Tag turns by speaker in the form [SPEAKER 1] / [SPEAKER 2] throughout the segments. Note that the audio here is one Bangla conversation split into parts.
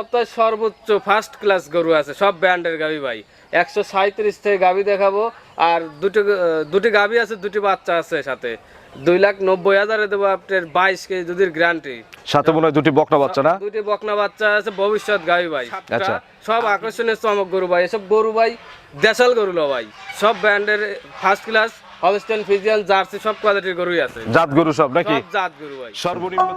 [SPEAKER 1] সপ্তাহে সর্বোচ্চ ফার্স্ট ক্লাস গরু আছে সব ব্র্যান্ডের গাবি ভাই। একশো সাঁত্রিশ থেকে গাবি দেখাবো আর দুটো দুটি গাবি আছে দুটি বাচ্চা আছে সাথে। দুই লাখ নব্বই হাজারে দেবো আপনার বাইশ কেজি দুধের গ্যারান্টি
[SPEAKER 2] সাথে মনে হয় দুটি বকনা বাচ্চা না?
[SPEAKER 1] দুটি বকনা বাচ্চা আছে ভবিষ্যৎ গাবি ভাই।
[SPEAKER 2] আচ্ছা।
[SPEAKER 1] সব আকর্ষণীয় চমক গরু ভাই এসব গরু ভাই দেশাল গরু লো ভাই। সব ব্র্যান্ডের first class Holstein Friesian Jersey সব কোয়ালিটির গরুই আছে।
[SPEAKER 2] জাত গরু সব নাকি?
[SPEAKER 1] জাত গরু ভাই।
[SPEAKER 2] সর্বনিম্ন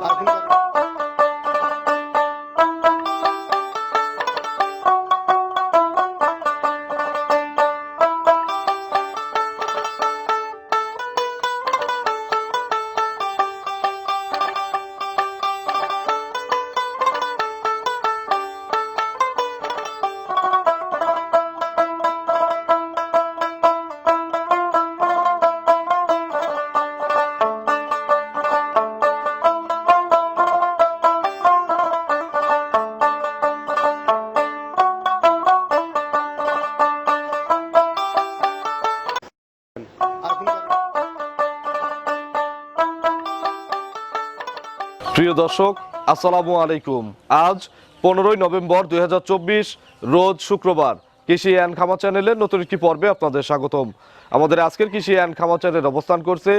[SPEAKER 2] প্রিয় দর্শক, আসসালামু আলাইকুম। আজ পনেরোই নভেম্বর দুই হাজার চব্বিশ, রোজ শুক্রবার কৃষি অ্যান্ড খামা চ্যানেলের নতুন একটি পর্বে আপনাদের স্বাগতম। আমাদের আজকের কৃষি অ্যান্ড খামা চ্যানেল অবস্থান করছে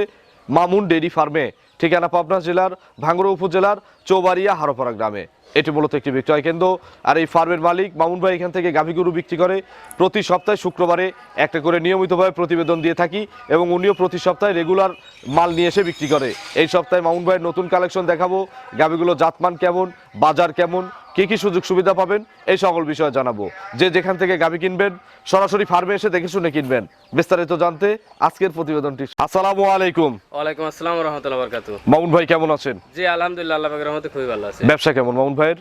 [SPEAKER 2] মামুন ডেরি ফার্মে, ঠিকানা পাবনা জেলার ভাঙ্গুড়া উপজেলার চৌবাড়িয়া হারোপাড়া গ্রামে। এটি মূলত একটি বিক্রয় কেন্দ্র। আর এই ফার্মের মালিক মামুন ভাই এখান থেকে গাভী গরু বিক্রি করে প্রতি সপ্তাহে শুক্রবারে একটা করে নিয়মিতভাবে প্রতিবেদন দিয়ে থাকি এবং উনিও প্রতি সপ্তাহে রেগুলার মাল নিয়ে এসে বিক্রি করে। এই সপ্তাহে মামুন ভাইয়ের নতুন কালেকশন দেখাবো। গাভীগুলো জাতমান কেমন? বাজার কেমন? কি কি সুযোগ সুবিধা পাবেন? এই সকল বিষয়ে জানাব। যে যেখান থেকে গাভী কিনবেন সরাসরি ফার্মে এসে দেখে শুনে কিনবেন। বিস্তারিত জানতে আজকের প্রতিবেদনটি। আসসালামু আলাইকুম।
[SPEAKER 1] ওয়ালাইকুম আসসালাম রহমতুল্লাহ বরকাতু
[SPEAKER 2] মামুন ভাই কেমন আছেন?
[SPEAKER 1] জি আলহামদুলিল্লাহ আল্লাহ পাকের রহমতে খুবই ভালো আছে।
[SPEAKER 2] ব্যবসা কেমন মামুন ভাইয়ের?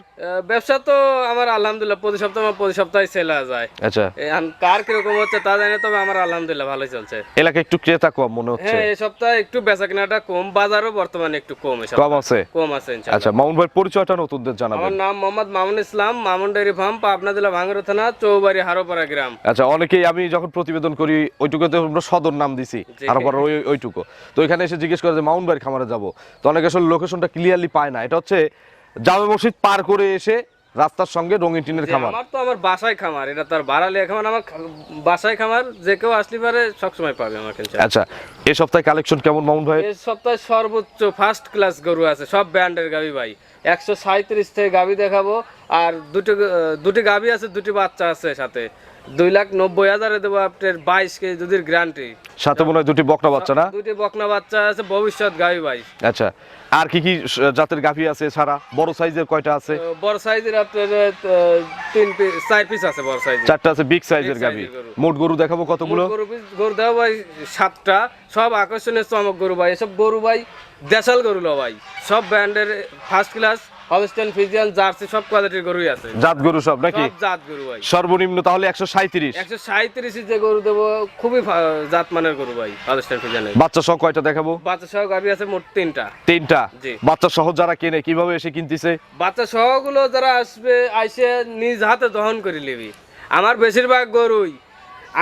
[SPEAKER 1] ব্যবসা তো আমার আলহামদুলিল্লাহ প্রতি সপ্তাহে আমার প্রতি সপ্তাহে সেল যায়।
[SPEAKER 2] আচ্ছা।
[SPEAKER 1] এখন কার কীরকম হচ্ছে তা জানি তবে আমার আলহামদুলিল্লাহ ভালোই চলছে।
[SPEAKER 2] এলাকায় একটু ক্রেতা কম মনে হচ্ছে।
[SPEAKER 1] হ্যাঁ এই সপ্তাহে একটু বেচা কেনাটা কম বাজারও বর্তমানে একটু কম সপ্তাহে।
[SPEAKER 2] কম আছে?
[SPEAKER 1] কম আছে
[SPEAKER 2] আচ্ছা মামুন ভাই পরিচয়টা নতুনদের জানাবেন।
[SPEAKER 1] আমার নাম মোহাম্মদ মামুন ইসলাম মামুন ডেয়ারি ফার্ম পাবনা জেলা ভাঙ্গুরা থানা চৌবাড়ি হারোপাড়া গ্রাম।
[SPEAKER 2] আচ্ছা অনেকেই আমি যখন প্রতিবেদন করি ওইটুকু তো আমরা সদর নাম দিছি হারোপাড়া ওই ওইটুকু। তো এখানে এসে জিজ্ঞেস করে যে মাউন্ট বাড়ি খামারে যাব? তো অনেকে আসলে লোকেশনটা ক্লিয়ারলি পায় না। এটা হচ্ছে জামে মসজিদ পার করে এসে রাস্তার সঙ্গে রঙিন টিনের খামার।
[SPEAKER 1] আমার তো আমার বাসায় খামার এটা তার বাড়ালে খামার আমার বাসায় খামার যে কেউ আসলে পারে সবসময় পাবে আমার কাছে
[SPEAKER 2] আচ্ছা এই সপ্তাহে কালেকশন কেমন মাউন্ট ভাই
[SPEAKER 1] এই সপ্তাহে সর্বোচ্চ ফার্স্ট ক্লাস গরু আছে সব ব্র্যান্ডের গাবি ভাই। একশো সাঁত্রিশ থেকে গাবি দেখাবো আর দুটো দুটি গাবি আছে দুটি বাচ্চা আছে সাথে। দুই লাখ নব্বই হাজারে দেবো আপনার বাইশ কেজি দুধের গ্যারান্টি।
[SPEAKER 2] সাথে মনে হয় দুটি বকনা বাচ্চা না?
[SPEAKER 1] দুটি বকনা বাচ্চা আছে ভবিষ্যৎ গাবি ভাই
[SPEAKER 2] আচ্ছা আর কি কি জাতের গাভী আছে ছাড়া বড় সাইজের কয়টা আছে?
[SPEAKER 1] বড় সাইজের আপনার তিন পিস চার পিস আছে বড় সাইজের।
[SPEAKER 2] চারটা আছে বিগ সাইজের গাভী। মোট গরু দেখাবো কতগুলো?
[SPEAKER 1] গরু গরু দেওয়া ভাই সাতটা। সব আকর্ষণীয় চমক গরু ভাই। এসব গরু ভাই দেশাল গরু লো ভাই। সব ব্র্যান্ডের first class Holstein Friesian Jersey সব কোয়ালিটির গরুই আছে।
[SPEAKER 2] জাত গরু সব নাকি?
[SPEAKER 1] সব জাত গরু ভাই।
[SPEAKER 2] সর্বনিম্ন তাহলে একশো সাঁত্রিশ
[SPEAKER 1] একশো সাঁত্রিশ যে গরু দেবো খুবই জাত মানের গরু ভাই হলস্টেন ফিজিয়ানের।
[SPEAKER 2] বাচ্চা সহ কয়টা দেখাবো?
[SPEAKER 1] বাচ্চা সহ গাভি আছে মোট তিনটা।
[SPEAKER 2] তিনটা?
[SPEAKER 1] জি।
[SPEAKER 2] বাচ্চা সহ যারা কেনে কীভাবে এসে কিনতেছে?
[SPEAKER 1] বাচ্চা সহগুলো যারা আসবে আইসে নিজ হাতে দহন করে নিবি। আমার বেশিরভাগ গরুই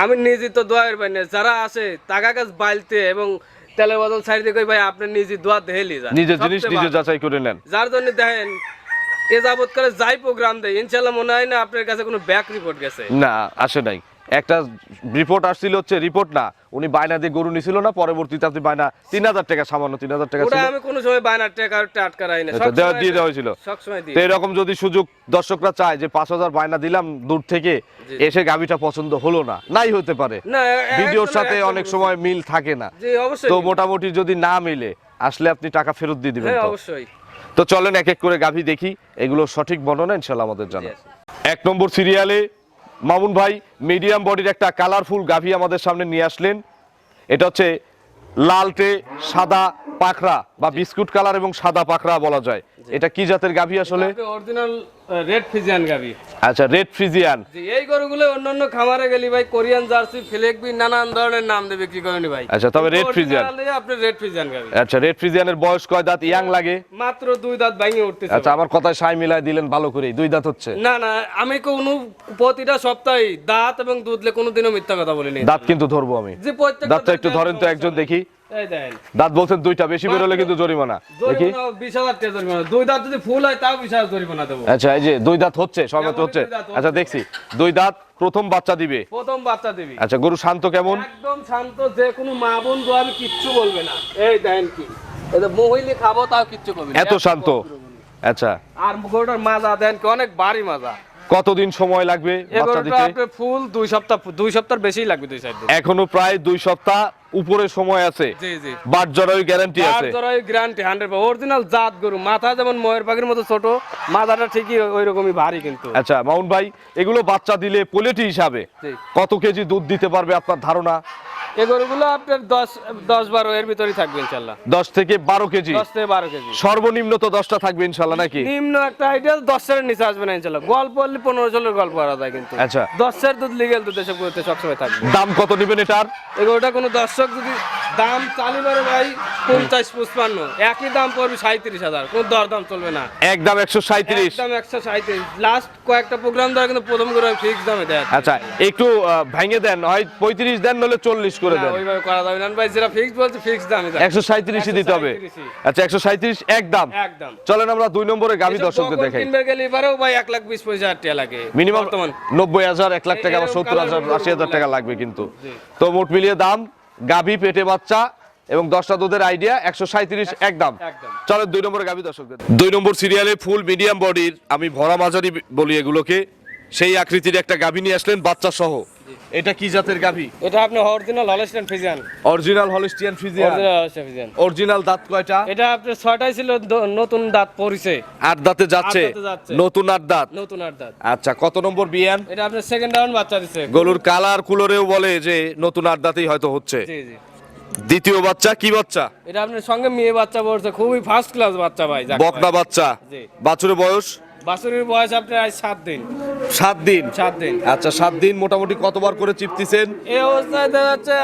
[SPEAKER 1] আমি নিজে তো দোয়ার পাই না যারা আছে টাকা গাছ বাইলতে এবং তেলের বদল সাইড কই ভাই আপনি নিজে দোয়া দেহেলি যান।
[SPEAKER 2] নিজের জিনিস নিজে যাচাই করে নেন।
[SPEAKER 1] যার জন্য দেখেন এ যাবৎকালে যাই প্রোগ্রাম দেয় ইনশাআল্লাহ মনে হয় না আপনার কাছে কোনো ব্যাক রিপোর্ট গেছে।
[SPEAKER 2] না আসে নাই। একটা রিপোর্ট আসছিল হচ্ছে রিপোর্ট না। উনি বায়না দিয়ে গরু নিছিল না পরবর্তীতে আপনি বায়না তিন হাজার টাকা সামান্য তিন হাজার টাকা
[SPEAKER 1] আমি কোনো সময় বায়নার টাকা না।
[SPEAKER 2] দেওয়া- দিয়ে দেওয়া হয়েছিল। তো এরকম যদি সুযোগ দর্শকরা চায় যে পাঁচ হাজার বায়না দিলাম দূর থেকে এসে গাবিটা পছন্দ হলো না নাই হতে পারে। ভিডিওর সাথে অনেক সময় মিল থাকে না। তো মোটামুটি যদি না মিলে আসলে আপনি টাকা ফেরত দিয়ে দিবেন
[SPEAKER 1] হ্যাঁ অবশ্যই।
[SPEAKER 2] তো চলেন এক এক করে গাভী দেখি এগুলো সঠিক বর্ণনা ইনশাল্লাহ আমাদের জানা এক নম্বর সিরিয়ালে মামুন ভাই মিডিয়াম বডির একটা কালারফুল গাভী আমাদের সামনে নিয়ে আসলেন। এটা হচ্ছে লালটে সাদা পাখরা বা বিস্কুট কালার এবং সাদা পাখরা বলা যায়। এটা কি জাতের গাভী আসলে?
[SPEAKER 1] অরিজিনাল রেড ফিজিয়ান গাবি
[SPEAKER 2] আচ্ছা রেড ফ্রিজিয়ান
[SPEAKER 1] জি এই গরুগুলো অন্যান্য খামারে গেলি ভাই কোরিয়ান জার্সি ফিলেকবি নানান ধরনের নাম দিয়ে বিক্রি করেনি ভাই?
[SPEAKER 2] আচ্ছা, তবে Friesian।
[SPEAKER 1] Originally আপনি রেড ফিজিয়ান গাবি
[SPEAKER 2] আচ্ছা রেড ফ্রিজিয়ানের বয়স কয় দাঁত? ইয়াং লাগে?
[SPEAKER 1] মাত্র দুই দাঁত ভাঙে উঠতেছে।
[SPEAKER 2] আচ্ছা আমার কথায় সাই মিলাই দিলেন ভালো করেই। দুই দাঁত হচ্ছে?
[SPEAKER 1] না না আমি কোনো প্রতিটা সপ্তাহে দাঁত এবং দুধলে কোনোদিনও মিথ্যা কথা বলিনি।
[SPEAKER 2] দাঁত কিন্তু ধরবো আমি।
[SPEAKER 1] যে প্রত্যেকটা
[SPEAKER 2] দাঁতটা একটু ধরেন তো একজন দেখি। দাঁত বলছেন দুইটা বেশি বেরোলে কিন্তু জরিমানা। দেখি।
[SPEAKER 1] দুই দাঁত যদি ফুল হয় তাও বিশ হাজার জরিমানা দেবো।
[SPEAKER 2] আচ্ছা এই যে দুই দাঁত হচ্ছে
[SPEAKER 1] কেমন?
[SPEAKER 2] হচ্ছে? আচ্ছা দেখছি। দুই দাঁত প্রথম বাচ্চা দিবে।
[SPEAKER 1] প্রথম বাচ্চা দিবি।
[SPEAKER 2] আচ্ছা গরু শান্ত কেমন?
[SPEAKER 1] একদম শান্ত যে কোনো মা বোন দোয়াবি কিচ্ছু বলবে না। এই দেখেন কি। এটা মহিলি খাব তাও কিচ্ছু করবে
[SPEAKER 2] এত শান্ত। আচ্ছা।
[SPEAKER 1] আর গরুটার মাজা দেন কি অনেক ভারী মাজা।
[SPEAKER 2] কতদিন সময় লাগবে বাচ্চা দিতে?
[SPEAKER 1] ফুল দুই সপ্তাহ দুই সপ্তাহ বেশি লাগবে দুই সাইড
[SPEAKER 2] এখনও প্রায় দুই সপ্তাহ উপরে সময় আছে। বাট জরায়ু গ্যারান্টি আছে।
[SPEAKER 1] ধরো গ্যারান্টি হান্ড্রেড অরিজিনাল জাত গরু মাথা যেমন ময়ের পাখির মতো ছোট মাথাটা ঠিকই ওই রকমই ভারী কিন্তু।
[SPEAKER 2] আচ্ছা মাউন ভাই এগুলো বাচ্চা দিলে পোলেটি হিসাবে কত কেজি দুধ দিতে পারবে আপনার ধারণা?
[SPEAKER 1] এই গরুগুলো আপনার দশ দশ বারো এর ভিতরেই থাকবে ইনশাল্লাহ।
[SPEAKER 2] দশ থেকে বারো কেজি।
[SPEAKER 1] দশ থেকে বারো কেজি।
[SPEAKER 2] সর্বনিম্ন তো দশটা থাকবে ইনশাল্লাহ নাকি?
[SPEAKER 1] নিম্ন একটা আইডিয়া দশের নিচে আসবে না ইনশাল্লাহ। গল্প হলে পনেরো ষোলোর গল্প করা যায় কিন্তু।
[SPEAKER 2] আচ্ছা।
[SPEAKER 1] দশের দুধ লিগেল দুধ এসব করতে সবসময় থাকবে।
[SPEAKER 2] দাম কত নেবেন এটার?
[SPEAKER 1] এগুলোটা কোনো দর্শক যদি দাম চালু করে ভাই পঞ্চাশ পঁচপান্ন। একই দাম পড়বে সাঁত্রিশ হাজার। কোনো দরদাম চলবে না।
[SPEAKER 2] একদম একশো সাঁত্রিশ
[SPEAKER 1] একদম একশো সাঁত্রিশ লাস্ট কয়েকটা প্রোগ্রাম ধরে কিন্তু প্রথম করে ফিক্স দামে দেয়।
[SPEAKER 2] আচ্ছা একটু ভেঙে দেন। হয় পঁয়ত্রিশ দেন নলে চল্লিশ করে দেন।
[SPEAKER 1] ওইভাবে করা যাবে না। ভাই যেটা ফিক্স বলছে ফিক্স দামে।
[SPEAKER 2] একশো সাঁত্রিশই দিতে হবে। আচ্ছা একশো সাঁত্রিশ একদম।
[SPEAKER 1] একদম।
[SPEAKER 2] চলেন আমরা দুই নম্বরে দর্শকদের
[SPEAKER 1] বকন
[SPEAKER 2] দেখাই।
[SPEAKER 1] কিনবে গেলে এবারেও ভাই এক লাখ বিশ পয়সা টাকা লাগে।
[SPEAKER 2] মিনিমাম
[SPEAKER 1] বর্তমান।
[SPEAKER 2] নব্বই হাজার এক লাখ টাকা বা সত্তর হাজার আশি হাজার টাকা লাগবে কিন্তু। তো মোট মিলিয়ে দাম? গাভী পেটে বাচ্চা এবং দশটা দুধের আইডিয়া একশো সাঁত্রিশ একদম।
[SPEAKER 1] একদম।
[SPEAKER 2] চলো দুই নম্বর গাভী দর্শকদের দুই নম্বর সিরিয়ালে ফুল মিডিয়াম বডির আমি ভরা মাঝারি বলি এগুলোকে। সেই আকৃতির একটা গাভী নিয়ে আসলেন বাচ্চা সহ এটা কি জাতের গাভী?
[SPEAKER 1] এটা আপনি original Holstein Friesian
[SPEAKER 2] original Holstein Friesian
[SPEAKER 1] original Holstein Friesian
[SPEAKER 2] original দাঁত কয়টা?
[SPEAKER 1] এটা আপনার ছয়টাই ছিল নতুন দাঁত পড়ছে।
[SPEAKER 2] আট দাঁতে যাচ্ছে?
[SPEAKER 1] আট।
[SPEAKER 2] নতুন আট দাঁত?
[SPEAKER 1] নতুন আর দাঁত।
[SPEAKER 2] আচ্ছা কত নম্বর বিয়ান?
[SPEAKER 1] এটা আপনার সেকেন্ড রাউন্ড বাচ্চা দিচ্ছে
[SPEAKER 2] গরুর কালার কুলোরেও বলে যে নতুন আট দাঁতেই হয়তো হচ্ছে।
[SPEAKER 1] জি জি।
[SPEAKER 2] দ্বিতীয় বাচ্চা কি বাচ্চা?
[SPEAKER 1] এটা আপনার সঙ্গে মেয়ে বাচ্চা পড়ছে খুবই ফার্স্ট ক্লাস বাচ্চা ভাই
[SPEAKER 2] বকনা বাচ্চা।
[SPEAKER 1] জি।
[SPEAKER 2] বাছুরের বয়স?
[SPEAKER 1] বাছুরের বয়স আপনার আজ সাত দিন।
[SPEAKER 2] সাত দিন?
[SPEAKER 1] সাত দিন।
[SPEAKER 2] আচ্ছা সাত দিন মোটামুটি কতবার করে চিপতেছেন?
[SPEAKER 1] এই অবস্থায় দেখা যাচ্ছে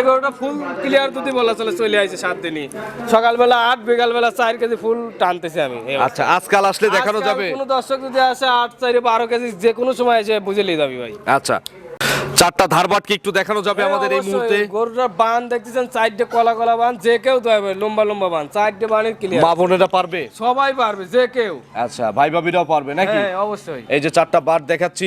[SPEAKER 1] এগারোটা ফুল ক্লিয়ার দুটি বলা চলে চলে আসছে সাত দিনই। সকালবেলা আট বিকালবেলা চার কেজি ফুল টানতেছি আমি
[SPEAKER 2] আচ্ছা আজকাল আসলে দেখানো যাবে?
[SPEAKER 1] কোনো দর্শক যদি আসে আট চারে বারো কেজি যে কোনো সময় এসে বুঝে নিয়ে যাবি ভাই।
[SPEAKER 2] আচ্ছা চারটা ধারবাট কি একটু দেখানো যাবে আমাদের এই মুহূর্তে।
[SPEAKER 1] গরুটার বান দেখতেছেন চারটে কলা কলা বান যে কেউ দেবে লম্বা লম্বা বান চারটে বানের ক্লিয়ার
[SPEAKER 2] মা বোনেরা পারবে?
[SPEAKER 1] সবাই পারবে যে কেউ।
[SPEAKER 2] আচ্ছা ভাই ভাবিরাও পারবে নাকি?
[SPEAKER 1] হ্যাঁ অবশ্যই।
[SPEAKER 2] এই যে চারটা বাট দেখাচ্ছি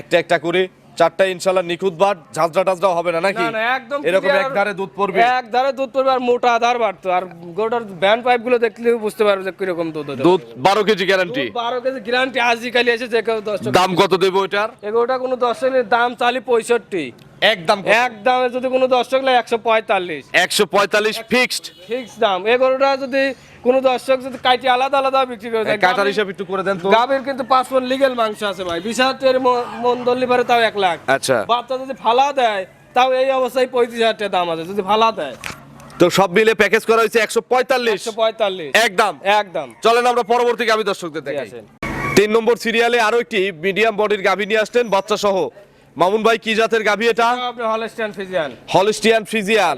[SPEAKER 2] একটা একটা করে। চারটা ইনশাল্লাহ নিখুঁত বাট ঝাঁঝরা হবে না নাকি?
[SPEAKER 1] একদম
[SPEAKER 2] এরকম
[SPEAKER 1] clear।
[SPEAKER 2] এক ধারে দুধ পড়বে।
[SPEAKER 1] এক ধারে দুধ পড়বে আর মোটা আধার বাড়তো। আর গরুটার ব্যান পাইপগুলো দেখলে বুঝতে পারবে যে কীরকম দুধ
[SPEAKER 2] দুধ বারো কেজি গ্যারান্টি
[SPEAKER 1] বারো কেজি গ্যারান্টি আজকালি এসে যে কেউ দশ
[SPEAKER 2] দাম কত দেবো এটার?
[SPEAKER 1] এগুলোটা কোনো দর্শকের দাম চালি পঁয়ষট্টি।
[SPEAKER 2] একদম
[SPEAKER 1] এক দামে যদি কোনো দর্শক লাগে একশো পঁয়তাল্লিশ।
[SPEAKER 2] একশো পঁয়তাল্লিশ ফিক্সড
[SPEAKER 1] ফিক্স দাম। এগুলোটা যদি কোনো দর্শক যদি কাটি আলাদা আলাদা বিক্রি করে দেয়
[SPEAKER 2] কাটার হিসাব একটু করে দেন তো।
[SPEAKER 1] গাভীর কিন্তু পাঁচ মন লিগেল মাংস আছে ভাই। বিশ হাজার মন পারে তাও এক লাখ।
[SPEAKER 2] আচ্ছা।
[SPEAKER 1] বাচ্চা যদি ফালা দেয় তাও এই অবস্থায় পঁয়ত্রিশ হাজার টাকা দাম আছে। যদি ফালা দেয়।
[SPEAKER 2] তো সব মিলে প্যাকেজ করা হয়েছে একশো পঁয়তাল্লিশ। একদম।
[SPEAKER 1] একদম।
[SPEAKER 2] চলেন আমরা পরবর্তী গাভী দর্শকদের দেখাই। তিন নম্বর সিরিয়ালে আরও একটি মিডিয়াম বডির গাভী নিয়ে আসলেন বাচ্চা সহ মামুন ভাই কি জাতের গাভী এটা?
[SPEAKER 1] আপনি হলস্টাইন ফিজিয়ান
[SPEAKER 2] হলিস্টিয়ান ফ্রিজিয়ান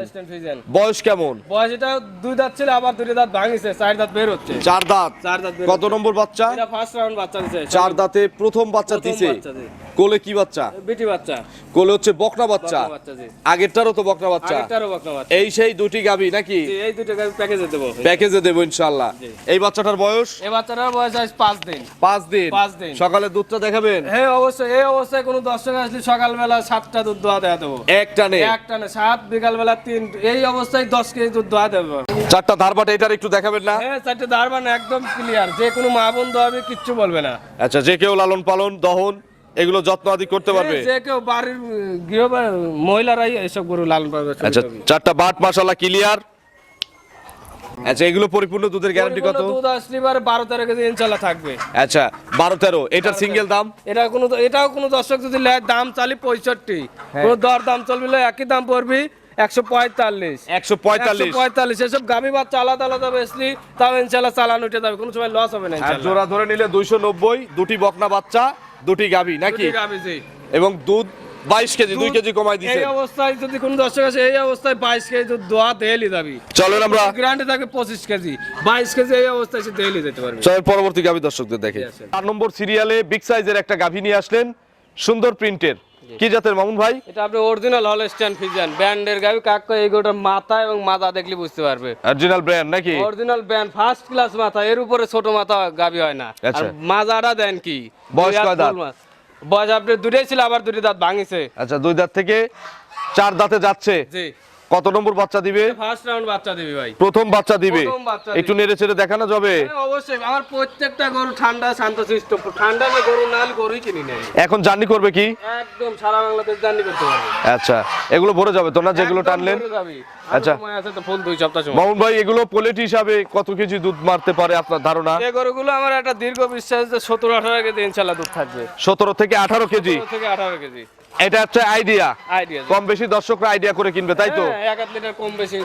[SPEAKER 2] বয়স কেমন?
[SPEAKER 1] বয়স এটা দুই দাঁত ছিল আবার দুই দাঁত ভাঙিছে চার দাঁত বের হচ্ছে।
[SPEAKER 2] চার দাঁত?
[SPEAKER 1] চার দাঁত
[SPEAKER 2] কত নম্বর বাচ্চা?
[SPEAKER 1] এটা ফার্স্ট রাউন্ড বাচ্চা দিছে
[SPEAKER 2] চার দাঁতে প্রথম বাচ্চা দিছে। কোলে কি বাচ্চা?
[SPEAKER 1] বিটি বাচ্চা।
[SPEAKER 2] কোলে হচ্ছে বকনা বাচ্চা। আগেরটারও তো বকনা বাচ্চা।
[SPEAKER 1] আগেরটারও বকনা বাচ্চা।
[SPEAKER 2] এই সেই দুটি গাভী নাকি?
[SPEAKER 1] জি, এই দুটো প্যাকেজে দেবো।
[SPEAKER 2] প্যাকেজে দেবো ইনশাল্লাহ
[SPEAKER 1] জি।
[SPEAKER 2] এই বাচ্চাটার বয়স?
[SPEAKER 1] এই বাচ্চাটার বয়স আজ পাঁচ দিন।
[SPEAKER 2] পাঁচ দিন।
[SPEAKER 1] পাঁচ দিন।
[SPEAKER 2] সকালে দুধটা দেখাবেন?
[SPEAKER 1] হ্যাঁ অবশ্যই। এই অবস্থায় কোনো দর্শক আসলে সকালবেলা সাতটা দুধ দোয়া দেওয়া দেবো।
[SPEAKER 2] এক টানে?
[SPEAKER 1] এক টানে সাত বিকালবেলা তিন এই অবস্থায় দশ কেজি দুধ দোয়া দেবো।
[SPEAKER 2] চারটা ধারবাট এটার একটু দেখাবেন না?
[SPEAKER 1] হ্যাঁ চারটে দারবান একদম ক্লিয়ার যে কোনো মা বোন দোয়াবে কিচ্ছু বলবে না।
[SPEAKER 2] আচ্ছা যে কেউ লালন পালন দহন এগুলো যত্ন আদি করতে পারবে?
[SPEAKER 1] হ্যাঁ, যে কেউ বাড়ির গৃহ বা- মহিলারাই এসব গরু লালন পালন
[SPEAKER 2] আচ্ছা চারটা বাট মাসালা ক্লিয়ার আচ্ছা এগুলো পরিপূর্ণ দুধের গ্যারান্টি কত?
[SPEAKER 1] দুধ আসলে এবার কেজি থাকবে।
[SPEAKER 2] আচ্ছা বারো তেরো এটার সিঙ্গেল দাম?
[SPEAKER 1] এটা কোনো এটাও কোনো দর্শক যদি দাম চালি পঁয়ষট্টি।
[SPEAKER 2] হ্যাঁ।
[SPEAKER 1] কোনো দর দাম চলবে একই দাম পড়বি একশো পঁয়তাল্লিশ।
[SPEAKER 2] একশো পঁয়তাল্লিশ।
[SPEAKER 1] পঁয়তাল্লিশ এসব গাভী বাচ্চা আলাদা আলাদা বেসলি তাও ইনশাল্লাহ চালান উঠে যাবে কোনো সময় লস হবে না
[SPEAKER 2] জোড়া ধরে নিলে দুইশো নব্বই দুটি বকনা বাচ্চা দুটি গাভী নাকি?
[SPEAKER 1] জি।
[SPEAKER 2] এবং দুধ বাইশ কেজি দুই কেজি কমাই
[SPEAKER 1] এই অবস্থায় যদি কোনো দর্শক আসে এই অবস্থায় বাইশ কেজি দুধ দোয়া যাবি
[SPEAKER 2] চলেন আমরা
[SPEAKER 1] থাকবে পঁচিশ কেজি। বাইশ কেজি এই অবস্থায় সে যেতে পারবে।
[SPEAKER 2] চলেন পরবর্তী গাভী দর্শকদের দেখে। চার নম্বর সিরিয়ালে বিগ সাইজের একটা গাভী নিয়ে আসলেন সুন্দর প্রিন্টের কি জাতের মামুন ভাই?
[SPEAKER 1] এটা আপনি অরিজিনাল হল স্ট্যান্ড ফিজিয়ান ব্যান্ডের গাবি কাক এই গোটার মাথা এবং মাথা দেখলে বুঝতে পারবে।
[SPEAKER 2] অরিজিনাল ব্র্যান্ড নাকি?
[SPEAKER 1] অরিজিনাল ব্যান্ড ফার্স্ট ক্লাস মাথা এর উপরে ছোট মাথা গাবি হয় না। আর
[SPEAKER 2] আচ্ছা।
[SPEAKER 1] মাজাটা দেন কি?
[SPEAKER 2] বয়স কয় দাঁত?
[SPEAKER 1] বয়স আপনি দুটাই ছিল আবার দুটি দাঁত ভাঙিছে।
[SPEAKER 2] আচ্ছা দুই দাঁত থেকে চার দাঁতে যাচ্ছে।
[SPEAKER 1] জি।
[SPEAKER 2] কত নম্বর বাচ্চা দিবে?
[SPEAKER 1] ফার্স্ট রাউন্ড বাচ্চা দিবি ভাই।
[SPEAKER 2] প্রথম বাচ্চা দিবে। একটু নেড়ে চেড়ে দেখানো যাবে?
[SPEAKER 1] হ্যাঁ, অবশ্যই। আমার প্রত্যেকটা গরু ঠান্ডা শান্তশিষ্ট। ঠান্ডা নিয়ে গরু না হলে গরুই কিনি নেই।
[SPEAKER 2] এখন জার্নি করবে কি?
[SPEAKER 1] একদম সারা বাংলাদেশ জার্নি করতে পারবে।
[SPEAKER 2] আচ্ছা এগুলো ভরে যাবে তো না যেগুলো টানলেন? আচ্ছা।
[SPEAKER 1] আছে তো ফুল দুই সপ্তাহ সময়।
[SPEAKER 2] মামুন ভাই এগুলো পোলেট হিসাবে কত কেজি দুধ মারতে পারে আপনার ধারণা?
[SPEAKER 1] এই গরুগুলো আমার একটা দীর্ঘ বিশ্বাস যে সতেরো আঠারো কেজি ইনশাল্লাহ দুধ থাকবে।
[SPEAKER 2] সতেরো থেকে আঠারো কেজি।
[SPEAKER 1] সতেরো থেকে আঠারো কেজি।
[SPEAKER 2] এটা হচ্ছে আইডিয়া কম বেশি দর্শকরা আইডিয়া করে কিনবে তাই তো?
[SPEAKER 1] কম বেশি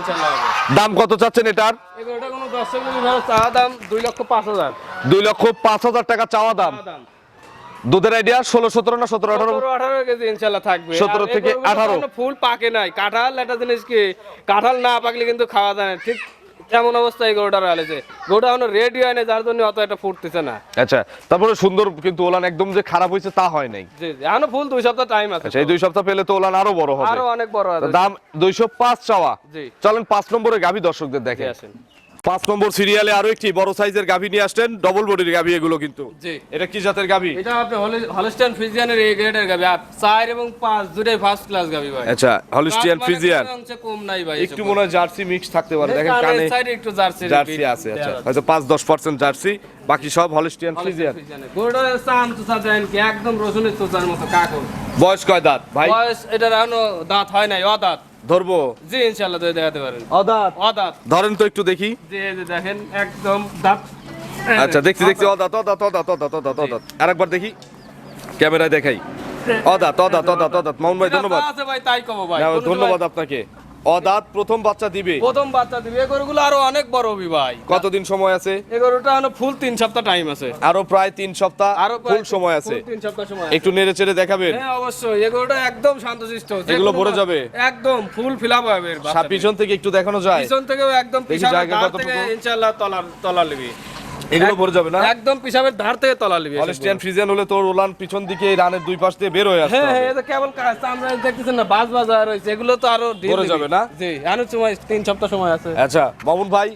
[SPEAKER 2] দাম কত চাচ্ছেন এটার?
[SPEAKER 1] চাওয়া দাম দুই লক্ষ পাঁচ হাজার।
[SPEAKER 2] দুই লক্ষ পাঁচ হাজার টাকা চাওয়া দাম। দুধের আইডিয়া ষোলো সতেরো না সতেরো আঠারো?
[SPEAKER 1] আঠারো কেজি ইনশাল্লাহ থাকবে।
[SPEAKER 2] 17
[SPEAKER 1] আর এই
[SPEAKER 2] থেকে
[SPEAKER 1] গরুগুলো
[SPEAKER 2] 18
[SPEAKER 1] এখনও ফুল পাকে নাই। কাঁঠাল একটা জিনিস কি? কাঁঠাল না পাকলে কিন্তু খাওয়া যায় না ঠিক? তেমন অবস্থা এই গরুটার আলেছে গরুটা এখনও রেডি হয় না যার জন্য অত এটা ফুটতেছে না।
[SPEAKER 2] আচ্ছা তারপরে সুন্দর কিন্তু ওলান একদম যে খারাপ হয়েছে তা হয় নাই।
[SPEAKER 1] জি এখনও ফুল দুই সপ্তাহ টাইম আছে
[SPEAKER 2] আচ্ছা এই দুই সপ্তাহ পেলে তো ওলান আরও বড় হবে।
[SPEAKER 1] আরও অনেক বড় হবে।
[SPEAKER 2] দাম দুইশো পাঁচ চাওয়া। চলেন পাঁচ নম্বরে গাভী দর্শকদের দেখে
[SPEAKER 1] আসেন।
[SPEAKER 2] পাঁচ নম্বর সিরিয়ালে আরও একটি বড় সাইজের গাভী নিয়ে আসলেন ডবল বডির গাভী এগুলো কিন্তু। এটা কি জাতের গাভী?
[SPEAKER 1] এটা আপনি হলস্টাইন ফ্রিজিয়ানের এই গ্রেডের আর চার এবং পাঁচ দুটাই ফার্স্ট ক্লাস গাবি ভাই।
[SPEAKER 2] আচ্ছা হলিস্টিয়ান
[SPEAKER 1] মানে
[SPEAKER 2] ফ্রিজিয়ান
[SPEAKER 1] কম নাই ভাই
[SPEAKER 2] একটু মনে হয় জার্সি মিক্স থাকতে পারে দেখেন
[SPEAKER 1] কানে সাইডে একটু জার্সি
[SPEAKER 2] জার্সি আছে আচ্ছা। হয়তো পাঁচ দশ পার্সেন্ট জার্সি বাকি সব হলিস্টিয়ান ফ্রিজিয়ান
[SPEAKER 1] গোটা চাম চুচা দেন কি একদম রসুনের চুচার মতো কাকর
[SPEAKER 2] বয়স কয় দাঁত ভাই?
[SPEAKER 1] বয়স এটার এখনও দাঁত হয় নাই অদাঁত।
[SPEAKER 2] ধরবো?
[SPEAKER 1] জি ইনশাল্লাহ দই দেখাতে পারেন।
[SPEAKER 2] অদাত।
[SPEAKER 1] অদাত।
[SPEAKER 2] ধরেন তো একটু দেখি।
[SPEAKER 1] জি জি দেখেন একদম দাঁত।
[SPEAKER 2] আচ্ছা দেখছি দেখছি অদাত অদাত অদাত অদাত অদাত অদাত। আরেকবার দেখি। ক্যামেরায় দেখাই। অদাত অদাত অদাত অদাত। মাউন ভাই ধন্যবাদ।
[SPEAKER 1] আছে ভাই তাই কব ভাই
[SPEAKER 2] ধন্যবাদ আপনাকে। অদাঁত প্রথম বাচ্চা দিবে।
[SPEAKER 1] প্রথম বাচ্চা দিবে। এই গরুগুলো আরও অনেক বড় হবি ভাই।
[SPEAKER 2] কতদিন সময় আছে?
[SPEAKER 1] এই গরুটা হলো ফুল তিন সপ্তাহ টাইম আছে।
[SPEAKER 2] আরও প্রায় তিন সপ্তাহ
[SPEAKER 1] আরও
[SPEAKER 2] ফুল সময় আছে।
[SPEAKER 1] তিন সপ্তাহ সময়
[SPEAKER 2] একটু নেড়ে চেড়ে দেখাবেন।
[SPEAKER 1] হ্যাঁ অবশ্যই। এগুলোটা একদম শান্তশিষ্ট।
[SPEAKER 2] এগুলো ভরে যাবে?
[SPEAKER 1] একদম ফুল ফিল আপ হবে এর
[SPEAKER 2] পিছন থেকে একটু দেখানো যায়।
[SPEAKER 1] পিছন থেকেও একদম
[SPEAKER 2] কতটুকু?
[SPEAKER 1] থেকে ইনশাআল্লাহ তলার তলা লিবি
[SPEAKER 2] এগুলো ভরে যাবে না?
[SPEAKER 1] একদম পিছাবের ধার থেকে তলা লিবি
[SPEAKER 2] হলিস্টিয়ান। ফ্রিজিয়ান হলে তোর ওলান পিছন দিকে এই রানের দুই পাশ দিয়ে বের হয়ে আসতে
[SPEAKER 1] হ্যাঁ হ্যাঁ এটা কেবল কাজ আমরা দেখতেছেন না বাস বাজার রয়েছে এগুলো তো আরও
[SPEAKER 2] ভরে যাবে না?
[SPEAKER 1] জি আরও সময় তিন সপ্তাহ সময় আছে।
[SPEAKER 2] আচ্ছা মামুন ভাই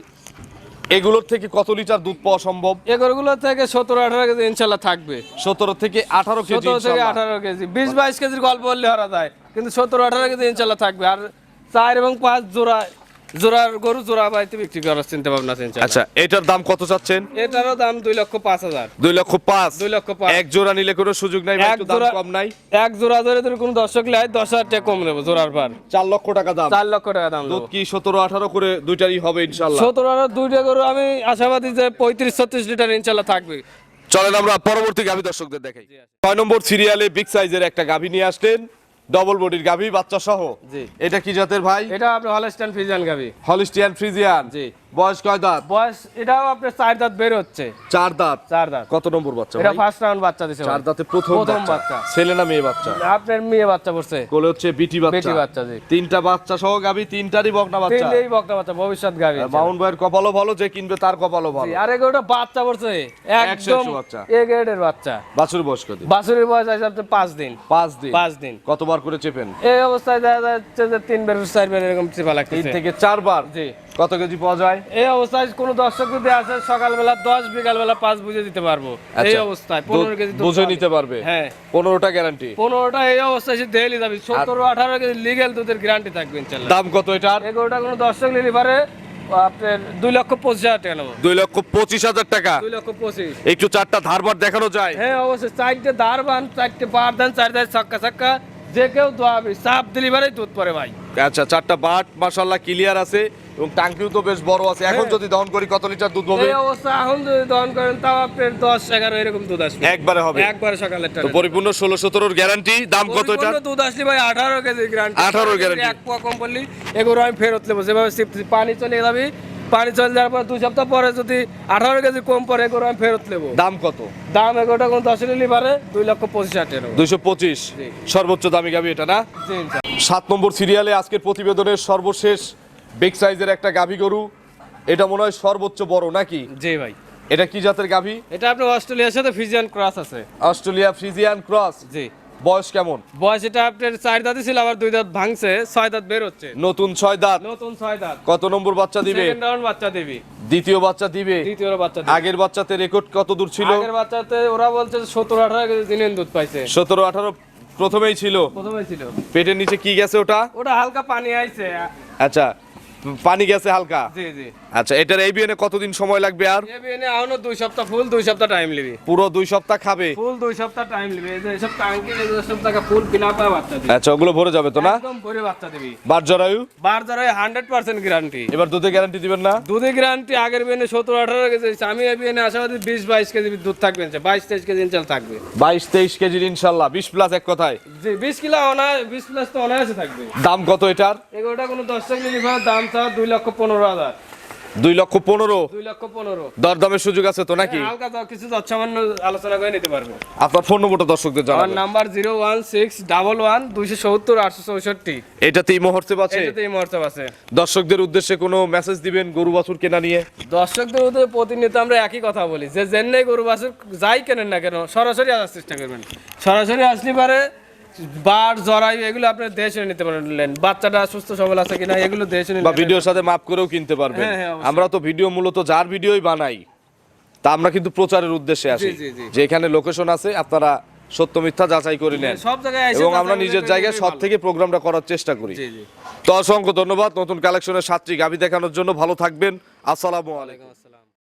[SPEAKER 2] এগুলোর থেকে কত লিটার দুধ পাওয়া সম্ভব?
[SPEAKER 1] এই গরুগুলো থেকে সতেরো আঠারো কেজি ইনশাল্লাহ থাকবে।
[SPEAKER 2] সতেরো থেকে আঠারো কেজি
[SPEAKER 1] সতেরো থেকে আঠারো কেজি বিশ বাইশ কেজির গল্প বললে হারা যায় কিন্তু সতেরো আঠারো কেজি ইনশাল্লাহ থাকবে। আর চার এবং পাঁচ জোড়া জোড়ার গরু জোড়া বাড়িতে বিক্রি করার চিন্তা ভাবনা ইনশাল্লাহ।
[SPEAKER 2] আচ্ছা এটার দাম কত চাচ্ছেন?
[SPEAKER 1] এটারও দাম দুই লক্ষ পাঁচ হাজার।
[SPEAKER 2] দুই লক্ষ পাঁচ?
[SPEAKER 1] দুই লক্ষ পাঁচ।
[SPEAKER 2] এক জোড়া নিলে কোনো সুযোগ নাই
[SPEAKER 1] এক জোড়া-
[SPEAKER 2] কম নাই?
[SPEAKER 1] এক জোড়া ধরে ধরে কোনো দর্শক লাই দশ হাজার টাকা কম নেব জোড়ার পার
[SPEAKER 2] চার লক্ষ টাকা দাম।
[SPEAKER 1] চার লক্ষ টাকা দাম
[SPEAKER 2] দুধ কি সতেরো আঠারো করে দুইটারই হবে ইনশাল্লাহ
[SPEAKER 1] সতেরো আর দুইটা গরু আমি আশাবাদী যে পঁয়ত্রিশ ছত্রিশ লিটার ইনশাল্লাহ থাকবে।
[SPEAKER 2] চলেন আমরা পরবর্তী গাভী দর্শকদের দেখাই। ছয় নম্বর সিরিয়ালে বিগ সাইজের একটা গাভী নিয়ে আসলেন। ডবল বডির গাভী বাচ্চা সহ
[SPEAKER 1] জি।
[SPEAKER 2] এটা কি জাতের ভাই
[SPEAKER 1] এটা আপনার হলস্টিয়ান ফ্রিজিয়ান গাবি
[SPEAKER 2] হলিস্টিয়ান ফ্রিজিয়ান
[SPEAKER 1] জি।
[SPEAKER 2] বয়স কয় দাঁত?
[SPEAKER 1] বয়স এটাও আপনার চার দাঁত বের হচ্ছে।
[SPEAKER 2] চার দাঁত?
[SPEAKER 1] চার দাঁত।
[SPEAKER 2] কত নম্বর বাচ্চা
[SPEAKER 1] এটা ফার্স্ট রাউন্ড বাচ্চা দিছে
[SPEAKER 2] চার দাঁতে প্রথম
[SPEAKER 1] প্রথম
[SPEAKER 2] বাচ্চা। ছেলে না মেয়ে বাচ্চা?
[SPEAKER 1] আপনার মেয়ে বাচ্চা পড়ছে।
[SPEAKER 2] কোলে হচ্ছে বিটি বাচ্চা।
[SPEAKER 1] বেটি বাচ্চা জি।
[SPEAKER 2] তিনটা বাচ্চা সহ গাভী তিনটারই বকনা বাচ্চা।
[SPEAKER 1] তিনটেই বকটা বাচ্চা ভবিষ্যৎ গাবি।
[SPEAKER 2] মামুন ভাইয়ের কপালও ভালো যে কিনবে তার কপালও ভালো।
[SPEAKER 1] আর এগুলোটা বাচ্চা পড়ছে। একদম
[SPEAKER 2] বাচ্চা।
[SPEAKER 1] এ গ্রেডের বাচ্চা।
[SPEAKER 2] বাছুর বয়স কত
[SPEAKER 1] বাছুরের বয়স আছে আপনার পাঁচ দিন।
[SPEAKER 2] পাঁচ দিন।
[SPEAKER 1] পাঁচ দিন।
[SPEAKER 2] কতবার করে চেপেন?
[SPEAKER 1] এই অবস্থায় দেখা যাচ্ছে যে তিন বের চার বের এরকম চিপা
[SPEAKER 2] তিন
[SPEAKER 1] লাগতেছে
[SPEAKER 2] থেকে চারবার?
[SPEAKER 1] জি।
[SPEAKER 2] কত কেজি পাওয়া যায়?
[SPEAKER 1] এই অবস্থায় কোন দর্শক যদি আসে সকালবেলা দশ বিকাল বেলা পাঁচ বুঝে দিতে পারব। এই
[SPEAKER 2] আচ্ছা।
[SPEAKER 1] অবস্থায় পনেরো কেজি
[SPEAKER 2] বুঝে নিতে পারবে।
[SPEAKER 1] হ্যাঁ।
[SPEAKER 2] পনেরোটা গ্যারান্টি
[SPEAKER 1] পনেরোটা এই অবস্থায় সে দেলি যাবে সতেরো আঠারো কেজি লিগেল দুধের গ্যারান্টি থাকবে
[SPEAKER 2] দাম কত এটার?
[SPEAKER 1] এগুলোটা কোনো দর্শক নিলে পারে আপনার দুই লক্ষ পঁচিশ হাজার টাকা নেব।
[SPEAKER 2] দুই লক্ষ পঁচিশ হাজার টাকা।
[SPEAKER 1] দুই লক্ষ পঁচিশ।
[SPEAKER 2] একটু চারটা ধারবার দেখানো যায়।
[SPEAKER 1] হ্যাঁ অবশ্যই। চারটে দাঁড় বান চারটে বার দেন চার দেয় ছক্কা ছক্কা। যে কেউ দোয়াবি সাপ দিলি পারে দুধ পরে ভাই।
[SPEAKER 2] আচ্ছা চারটা বাট মাশাল্লাহ ক্লিয়ার আছে এবং টাঙ্কিও তো বেশ বড় আছে। এখন
[SPEAKER 1] হ্যাঁ।
[SPEAKER 2] যদি দহন করি কত লিটার দুধ হবে?
[SPEAKER 1] এই অবস্থা এখন যদি দহন করেন তাও আপনার দশ এগারো এরকম দুধ আসবে।
[SPEAKER 2] একবারে হবে।
[SPEAKER 1] একবারে সকালের
[SPEAKER 2] তো পরিপূর্ণ ষোলো সতেরোর গ্যারান্টি দাম কত এটা
[SPEAKER 1] দুধ আসলে ভাই আঠারো কেজি গ্যারান্টি
[SPEAKER 2] 18 গ্যারান্টি
[SPEAKER 1] এক পোয়া কম পড়লি এগুলো আমি ফেরত নেব। যেভাবে পানি চলে যাবি পানি চলে যাওয়ার পর দুই সপ্তাহ পরে যদি আঠারো কেজি কম পরে এগুলো আমি ফেরত নেব।
[SPEAKER 2] দাম কত?
[SPEAKER 1] দাম এগুলোটা কোন দশ নিলি পারে দুই লক্ষ পঁচিশ হাজার
[SPEAKER 2] দুইশো পঁচিশ। সর্বোচ্চ দামি গাবি এটা না? সাত নম্বর সিরিয়ালে আজকের প্রতিবেদনের সর্বশেষ বিগ সাইজের একটা গাভী গরু। এটা মনে হয় সর্বোচ্চ বড় নাকি?
[SPEAKER 1] জি ভাই।
[SPEAKER 2] এটা কি জাতের গাভী?
[SPEAKER 1] এটা আপনার অস্ট্রেলিয়ার সাথে ফিজিয়ান ক্রস আছে।
[SPEAKER 2] অস্ট্রেলিয়া ফ্রিজিয়ান ক্রস
[SPEAKER 1] জি।
[SPEAKER 2] বয়স কেমন?
[SPEAKER 1] বয়স এটা আপনার চার দাঁতই ছিল আবার দুই দাঁত ভাঙছে ছয় দাঁত বের হচ্ছে।
[SPEAKER 2] নতুন ছয় দাঁত।
[SPEAKER 1] নতুন ছয় দাঁত।
[SPEAKER 2] কত নম্বর বাচ্চা দিবে?
[SPEAKER 1] সেকেন্ড রাউন্ড বাচ্চা দিবি।
[SPEAKER 2] দ্বিতীয় বাচ্চা দিবে?
[SPEAKER 1] দ্বিতীয় বাচ্চা দিবি।
[SPEAKER 2] আগের বাচ্চাতে রেকর্ড কত দূর ছিল?
[SPEAKER 1] আগের বাচ্চাতে ওরা বলছে সত্তর আঠারো কেজি দিনের দুধ পাইছে।
[SPEAKER 2] সতেরো আঠারো প্রথমেই ছিল।
[SPEAKER 1] প্রথমে ছিল।
[SPEAKER 2] পেটের নিচে কি গেছে ওটা?
[SPEAKER 1] ওটা হালকা পানি আইছে।
[SPEAKER 2] আচ্ছা পানি গেছে হালকা।
[SPEAKER 1] জি জি।
[SPEAKER 2] আচ্ছা এটার এই বিয়ে কতদিন সময় লাগবে আর?
[SPEAKER 1] দুই সপ্তাহ ফুল দুই সপ্তাহ টাইম নিবি।
[SPEAKER 2] পুরো দুই সপ্তাহ খাবে?
[SPEAKER 1] ফুল দুই সপ্তাহ টাইম নিবি। এই যে এসব টাঙ্কি এই টাকা ফুল ফিল আপ বাচ্চা দিবি।
[SPEAKER 2] আচ্ছা ওগুলো ভরে যাবে তো না?
[SPEAKER 1] একদম ভরে বাচ্চা দিবি।
[SPEAKER 2] বার জরায়ু?
[SPEAKER 1] বার হান্ড্রেড পার্সেন্ট গ্যারান্টি
[SPEAKER 2] এবার দুধে গ্যারান্টি দিবেন না?
[SPEAKER 1] দুধে গ্যারান্টি আগের বিয়ে সত্তর আঠারো কেজি আমি এই বিয়ে আশাবাদী বিশ বাইশ কেজি দুধ থাকবে বাইশ তেইশ কেজি ইনচাল থাকবে।
[SPEAKER 2] বাইশ তেইশ কেজি ইনশাল্লাহ। বিশ প্লাস এক কথায়।
[SPEAKER 1] জি বিশ কিলো অনায় বিশ প্লাস তো অনায়াসে থাকবে।
[SPEAKER 2] দাম কত এটার?
[SPEAKER 1] এগুলোটা কোনো দশ টাকা নিলি দাম চা দুই লক্ষ পনেরো হাজার।
[SPEAKER 2] দুই লক্ষ পনেরো।
[SPEAKER 1] দুই লক্ষ পনেরো।
[SPEAKER 2] দরদামের সুযোগ আছে তো নাকি?
[SPEAKER 1] হালকা দাও কিছু আলোচনা করে নিতে পারবে।
[SPEAKER 2] আপনার ফোন নম্বরটা দর্শকদের
[SPEAKER 1] আমার number zero one six double one দুইশো সত্তর আটশো চৌষট্টি।
[SPEAKER 2] এটাতেই মুহূর্তে আছে
[SPEAKER 1] এটাতেই মহর্তব আছে
[SPEAKER 2] দর্শকদের উদ্দেশ্যে কোনো মেসেজ দিবেন গরু বাছুর কেনা নিয়ে?
[SPEAKER 1] দর্শকদের মধ্যে প্রতিনিয়ত আমরা একই কথা বলি যে জেন্নাই গরু বাছুর যাই কেনেন না কেন সরাসরি আসার চেষ্টা করবেন। সরাসরি আসলে পারে বার জরায়ু এগুলো আপনি দেশে নিতে পারলেন। বাচ্চাটা সুস্থ সবল আছে কিনা এগুলো দেশে
[SPEAKER 2] বা ভিডিওর সাথে মাপ করেও কিনতে পারবেন।
[SPEAKER 1] হ্যাঁ, হ্যাঁ।
[SPEAKER 2] আমরা তো ভিডিও মূলত যার ভিডিওই বানাই তা আমরা কিন্তু প্রচারের উদ্দেশ্যে আসি।
[SPEAKER 1] জি, জি।
[SPEAKER 2] যে এখানে লোকেশন আছে আপনারা সত্য মিথ্যা যাচাই করে নেন।
[SPEAKER 1] সব জায়গায়
[SPEAKER 2] এবং আমরা নিজের জায়গায়
[SPEAKER 1] সব
[SPEAKER 2] থেকে প্রোগ্রামটা করার চেষ্টা করি। তো অসংখ্য ধন্যবাদ। নতুন কালেকশনের সাতটি গাবি দেখানোর জন্য ভালো থাকবেন। আসসালামু আলাইকুম।